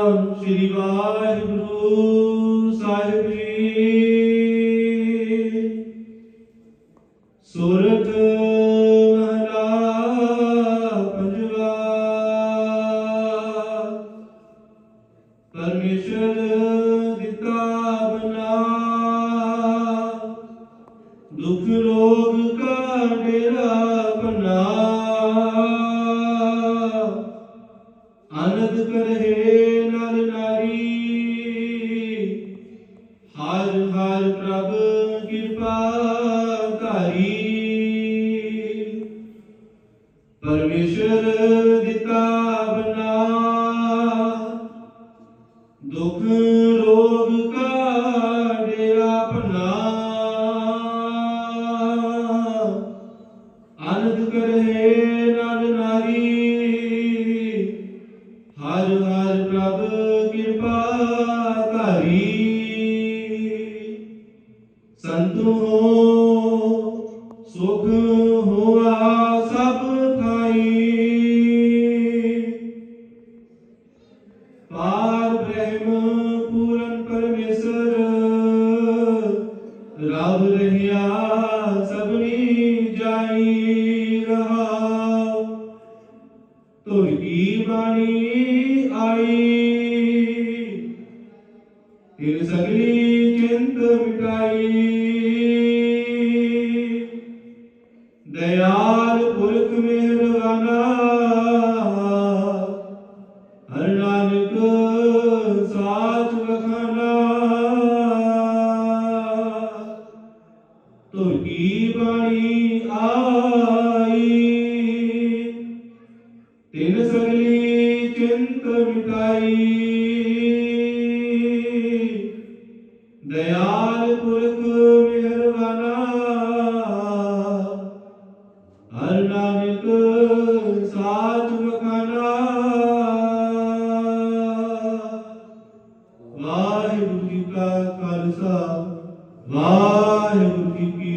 ਸ੍ਰੀ ਵਾਹਿਗੁਰੂ ਸਾਹਿਬ ਜੀ। ਸੁਰਤ ਮਹਲਾ ਪੰਜਵਾ। ਪਰਮੇਸ਼ਰ ਦਿੱਤਾ ਬਨਾ। ਦੁਖ ਰੋਗ ਕਾ ਡੇਰਾ ਬਨਾ। ਆਨੰਦ ਕਰਹਿ ਪਰਮੇਸ਼ਰ ਦਿੱਤਾ ਬਨਾ ਦੁਖ ਰੋਗ ਕਾ ਡੇਰਾ ਬਨਾ ਆਨੰਦ ਕਰਹਿ ਨਰ ਨਾਰੀ। ਹਰ ਹਰ ਪ੍ਰਭ ਕਿਰਪਾ ਧਾਰੀ। ਸੰਤੋ ਸੁਖ ਰਹਿਆ ਸਭਨੀ ਜਾਈ ਰਹਾ। ਤੁਰ ਕੀ ਬਾਣੀ ਆਈ? ਫਿਰ ਸਗਲੀ ਚਿੰਤ ਮਿਟਾਈ। ਦਇਆਲ ਪੁਰਖ ਮਿਹਰਬਾਨਾ ਕੀ ਬਾਣੀ ਆਈ? ਤਿਨ ਸਗਲੀ ਚਿੰਤ ਮਿਟਾਈ। ਦਇਆਲ ਪੁਰਖ ਮਿਹਰਬਾਨਾ। ਹਰ ਨਾਨਕ ਸਾਚ ਮਖਾਨਾ ਵਾਹਿਗੁਰੂ ਜੀ ਕਾ ਖਾਲਸਾ, ਵਾਹਿਗੁਰੂ ਜੀ ਕੀ